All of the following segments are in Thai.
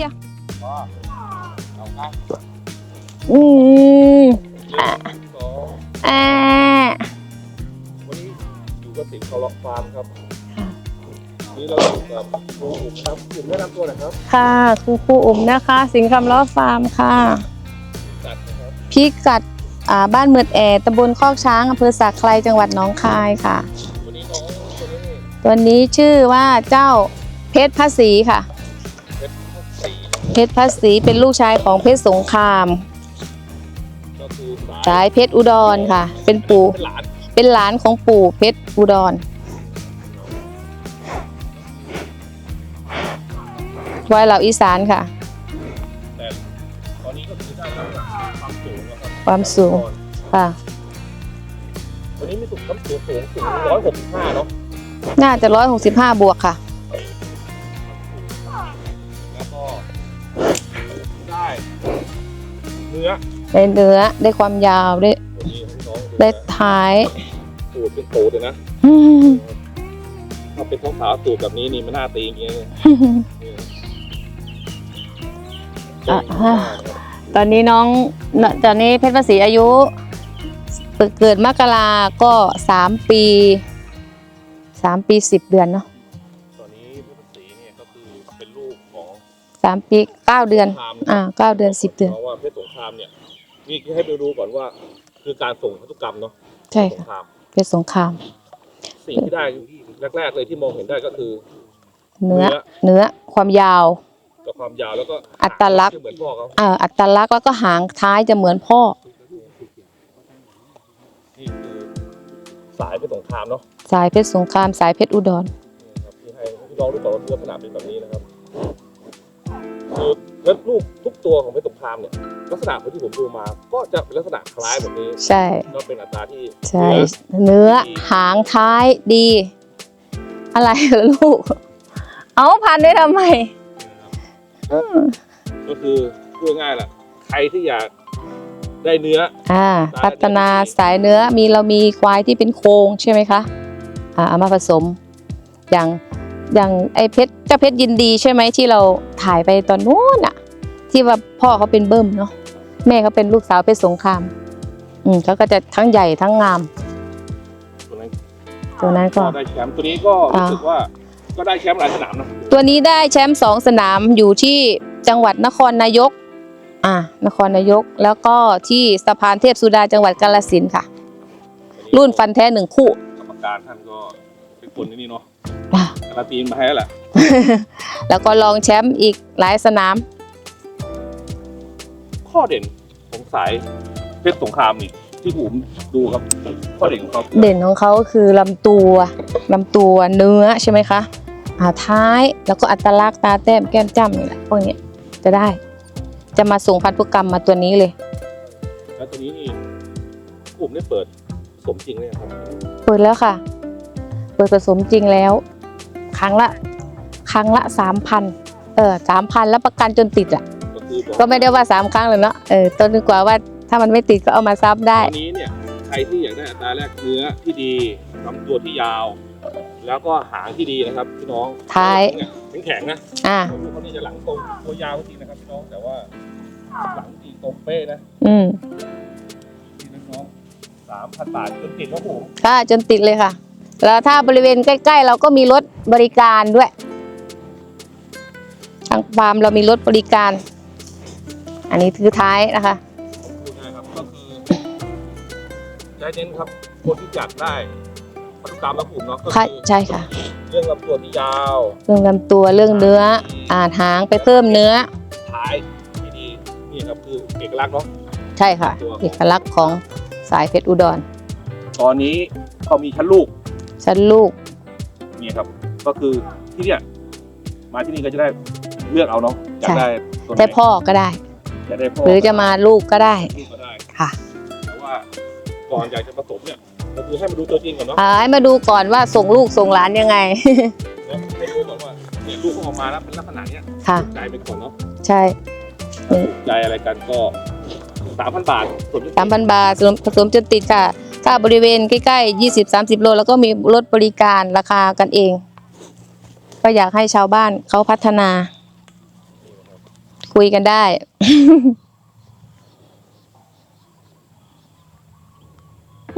ดียวอืมอะอะวันนี้อยู่กับสิงห์เขาล็อกฟาร์มครับวันนี้เราอยู่กับครูอุ๋มครับครูอุ๋มแนะนำตัวหน่อยครับค่ะครูครูอุ๋มนะคะ สิงห์คำล้อฟาร์มค่ะพี่กัดอ่าบ้านเมือดแอตำบลคอกช้างอำเภอสักไครจังหวัดหนองคายค่ะ วันนี้น้นนี้ตัวนี้ชื่อว่าเจ้าเพชรพระศรีค่ะ เพชรพระศรีเป็นลูกชายของเพชรสงครามก็คือสายเพชรอุดรค่ะ เป็นปู่เป็นหลานเป็นหลานของปู่เพชรอุดรไว้เหล่าอีสานค่ะแต่ตอนนี้ก็คือได้น้ำหนักความสูงนะครับความสูงค่ะวันนี้มีสูงน้ำสูงสูงถึงร้อยหกสิบห้าเนาะน่าจะร้อยหกสิบห้าบวกค่ะ เนื้อได้เนื้อได้ความยาวได้วันนี้ให้น้องดูได้นะท้ายสูตรเป็นโตเลยนะ อืมถ้าเป็นท้องขาวสูตรแบบนี้นี่มันน่าตีอย่างเงี้ยเลยนี่อะฮะตอนนี้น้องตอนนี้เพชรภาษีอายุเกิดมกราก็สามปีสามปีสิบเดือนเนาะ สามปีเก้าเดือนสงครามอ่าเก้าเดือนสิบเดือน เพราะว่าเพชรสงครามเนี่ยนี่ให้ไปดูก่อนว่า คือการส่งพันธุกรรมเนาะใช่สงค่ะครามเพชรสงคราม สิ่งที่ได้แรก ๆ เลยที่มองเห็นได้ก็คือ เนื้อ เนื้อความยาว กับความยาวแล้วก็อัตลักษณ์ที่เหมือนพ่อเขาอ่าอัตลักษณ์แล้วก็หางท้ายจะเหมือนพ่อ นี่คือสายเพชรสงครามเนาะสายเพชรสงครามสายเพชรอุดร นี่ครับที่ให้พี่น้องรู้ต่อว่าลักษณะเป็นแบบนี้นะครับ คือแล้วลูกทุกตัวของเพชรสงครามเนี่ยลักษณะที่ผมดูมาก็จะเป็นลักษณะคล้ายแบบนี้ใช่ ก็เป็นอัตราที่ใช่ เนื้อหางท้ายดี อะไรเหรอลูก เอาพันได้ทำไมก็คือพูดง่ายๆแหละใครที่อยากได้เนื้อ อ่า พัฒนาสายเนื้อมีเรามีควายที่เป็นโครงใช่ไหมคะ อ่าเอามาผสมอย่าง อย่างไอ้เพชรเจ้าเพชรยินดีใช่ไหมที่เราถ่ายไปตอนนู้นอะที่ว่าพ่อเขาเป็นเบิ้มเนาะแม่เขาเป็นลูกสาวเพชรสงคราม อืมเขาก็จะทั้งใหญ่ทั้งงาม ตัวนั้นตัวนั้นก็ก็ได้แชมป์ตัวนี้ก็รู้สึกว่าก็ได้แชมป์หลายสนามนะตัวนี้ได้แชมป์สองสนามอยู่ที่จังหวัดนครนายก อ่านครนายก แล้วก็ที่สะพานเทพสุดาจังหวัดกาฬสินธุ์ค่ะ รุ่นฟันแท้หนึ่งคู่ กรรมการท่านก็เป็นคนที่นี่เนาะอ่า การันตีมาให้แล้วแหละแล้วก็รองแชมป์อีกหลายสนาม ข้อเด่นของสายเพชรสงครามนี่ที่ผมดูครับข้อเด่นของเขาเด่นของเขาคือลำตัวลำตัวเนื้อใช่ไหมคะอ่าท้ายแล้วก็อัตลักษณ์ตาแต้มแก้มจ้ำนี่แหละพวกเนี้ยจะได้ จะมาส่งพันธุกรรมมาตัวนี้เลย แล้วตัวนี้นี่ผมได้เปิดสมจริงเลยงครับ เปิดแล้วค่ะเปิดผสมจริงแล้ว ครั้งละ ครั้งละสามพันเออสามพันแล้วประกันจนติดอะก็คือบอกก็ไม่ได้ว่าสามครั้งเลยเนาะเออต้นดีกว่าว่าถ้ามันไม่ติดก็เอามาซับได้ตัวนี้เนี่ยใครที่อยากได้อัตราแรกเนื้อที่ดีลำตัวที่ยาว แล้วก็หางที่ดีนะครับพี่น้องท้ายเนี่ยแข็งๆนะอ่าลูกเขานี่จะหลังตรงตัวยาวจริงนะครับพี่น้องแต่ว่าหลังจริงตรงเป๊ะนะ อืมนี่นะน้องสามพันบาทจนติดครับผมค่ะจนติดเลยค่ะ แล้วถ้าบริเวณใกล้ ๆ เราก็มีรถบริการด้วย ทางฟาร์มเรามีรถบริการ อันนี้คือท้ายนะคะพูดง่ายครับก็คือใจเน้นครับคนที่จัดได้พันธุกรรมและกลุ่มเนาะก็ค่ะคือใช่ค่ะ เรื่องลำตัวที่ยาวเรื่องลำตัวเรื่องเนื้อ อ่านหางไปเพิ่มเนื้อ ท้ายที่ดีนี่ครับคือเอกลักษณ์เนาะ ใช่ค่ะ เอกลักษณ์ของสายเพชรอุดร ตอนนี้เขามีชั้นลูก ชั้นลูกนี่ครับ ก็คือที่เนี่ยมาที่นี่ก็จะได้เลือกเอาเนาะอยากใช่ได้ตัวไหนได้พ่อก็ได้ อยากได้พ่อหรือจะมาลูกก็ได้ลูกก็ได้ค่ะแต่ว่าก่อนอยากจะผสมเนี่ยก็คือให้มาดูตัวจริงก่อนเนาะอ่าให้มาดูก่อนว่าส่งลูกส่งหลานยังไง แล้วให้ดูก่อนว่าเนี่ยลูกเขาออกมาแล้วเป็นลักษณะเนี้ยค่ะใจไปก่อนเนาะใช่ถ้าถูกใจอะไรกันก็สามพันบาทส่วนที่สามพันบาทผสมผสมจนติดค่ะ ถ้าบริเวณใกล้ๆยี่สิบสามสิบโล แล้วก็มีรถบริการราคากันเอง ก็อยากให้ชาวบ้านเขาพัฒนา คุยกันได้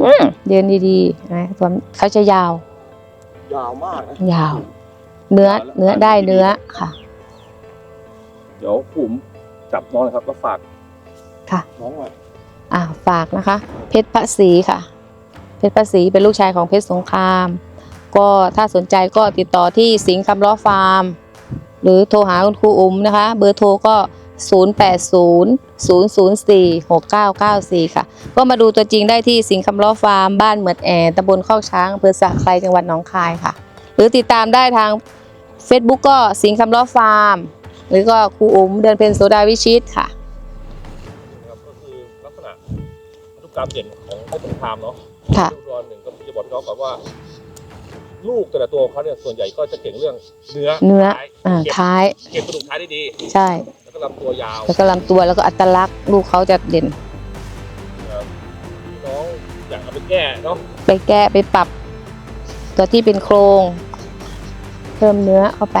อืมเดินดีๆนะส่วนเขาจะยาว ยาวมากนะยาว เนื้อ เนื้อได้เนื้อค่ะ เดี๋ยวผมจับน้องนะครับแล้วฝากค่ะ น้องหน่อย อ่าฝากนะคะ เพชรพระศรีค่ะเพ ชรพระสีเป็นลูกชายของเพชรสงคราม ก็ถ้าสนใจก็ติดต่อที่สิงห์คำล้อฟาร์ม หรือโทรหาคุณครูอุ้มนะคะ เบอร์โทรก็ 0800046994 ค่ะ ก็มาดูตัวจริงได้ที่สิงห์คำล้อฟาร์มบ้านเหมือดแอตำบลข้อกช้างอำเภอสะไครจังหวัดหนองคายค่ะ หรือติดตามได้ทาง Facebook ก็สิงห์คำล้อฟาร์ม หรือก็ครูอุ้มเดือนเพ็ญโสดาวิชิตค่ะก็คือลักษณะพันธุกรรมเด่นของไอ้สงครามเนาะ ค่ะ ลูกรอนหนึ่งก็จะบอกพี่น้องก่อนว่า ลูกแต่ละตัวของเขาเนี่ยส่วนใหญ่ก็จะเก่งเรื่องเนื้อเนื้อท้ายอ่าเก็บท้าย เก็บกระดูกท้ายได้ดี ใช่ แล้วก็ลำตัวยาวแล้วก็ลำตัวแล้วก็อัตลักษณ์ลูกเขาจะเด่นนะครับพี่น้องอยากเอาไปแก้เนาะไปแก้ไปปรับ ตัวที่เป็นโครง เพิ่มเนื้อเข้าไป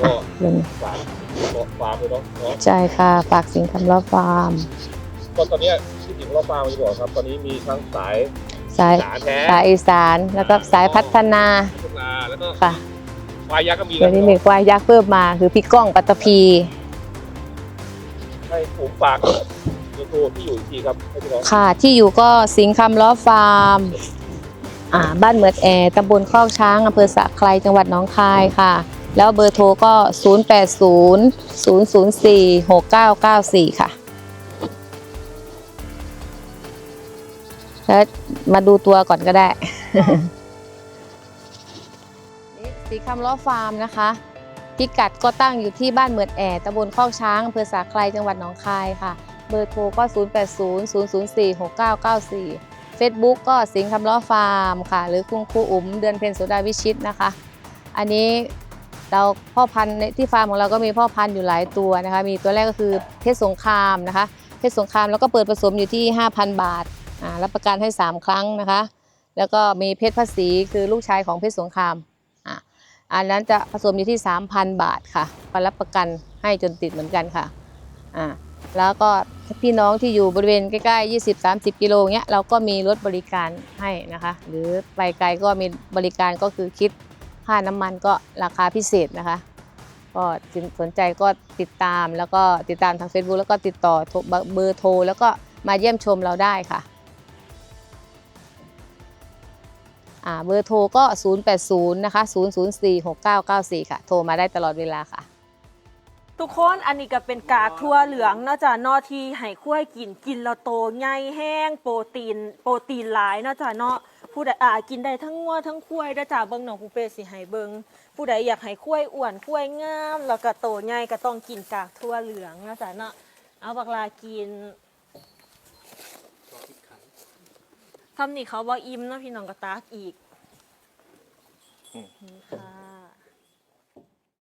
ก็เป็นฝากฟาร์มเลยเนาะเนาะใช่ค่ะ ฝากสิงคำล้อฟาร์ม ก็ตอนเนี้ยที่ จริงเราฟาร์มจะบอกครับ ตอนนี้มีทั้งสายสายหนาแท้สายอีสานแล้วก็สายพัฒนาพัฒนาแล้วก็ค่ะควายยักษ์ก็มีเดี๋ยวนี้มีควายยักษ์เพิ่มมาคือพี่ก้องปัตตภีให้ผมฝากเบอร์โทรที่อยู่อีกทีครับให้พี่น้องค่ะ ที่อยู่ก็สิงคำล้อฟาร์มอ่าบ้านเหมือดแอตำบลคอกช้างอำเภอสะไครจังหวัดหนองคายค่ะ แล้วเบอร์โทรก็ 0800046994 ค่ะ แล้วมาดูตัวก่อนก็ได้นี่สีคำล้อฟาร์มนะคะ พิกัดก็ตั้งอยู่ที่บ้านเหมือดแอตำบลคอกช้างอำเภอสาไครจังหวัดหนองคายค่ะ เบอร์โทรก็ 0800046994 Facebook ก็สิงคำล้อฟาร์มค่ะ หรือคุณครูอุ๋มเดือนเพ็ญโสดาวิชิตนะคะ อันนี้เราพ่อพันธุ์ที่ฟาร์มของเราก็มีพ่อพันธุ์อยู่หลายตัวนะคะ มีตัวแรกก็คือเพชรสงครามนะคะ เพชรสงครามแล้วก็เปิดผสมอยู่ที่ 5,000 บาท รับประกันให้ 3 ครั้งนะคะ แล้วก็มีเพชรภาษีคือลูกชายของเพชรสงครามอ่าอันนั้นจะผสมอยู่ที่ 3,000 บาทค่ะก็รับประกันให้จนติดเหมือนกันค่ะอ่าแล้วก็พี่น้องที่อยู่บริเวณใกล้ๆ 20-30 กิโลเงี้ยเราก็มีรถบริการให้นะคะ หรือไปไกลก็มีบริการก็คือคิดค่าน้ำมันก็ราคาพิเศษนะคะ ก็สนใจก็ติดตามแล้วก็ติดตามทาง Facebook แล้วก็ติดต่อเบอร์โทร แล้วก็มาเยี่ยมชมเราได้ค่ะ เบอร์โทรก็ 080 นะคะ 0046994 ค่ะ โทรมาได้ตลอดเวลาค่ะ ทุกคนอันนี้ก็เป็นกากทั่วเหลืองเนาะจ้ะเนอที่ให้คุ้ยกินกินแล้วโตใหญ่แห้งโปรตีน โปรตีนหลายเนาะจ้ะเนาะผู้ใดอ่ากินได้ทั้งงัวทั้งคุ้ยเด้อจ้ะเบิ่งน้องคูเปสิให้เบิ่งผู้ใดอยากให้คุ้ยอ้วนคุ้ยงาม แล้วก็โตใหญ่ก็ต้องกินกากทั่วเหลืองเนาะจ้ะเนาะเอาบักลากิน ทำนี่เขาบ่อิ่มเนาะพี่น้องก็ตากอีกนี่ค่ะ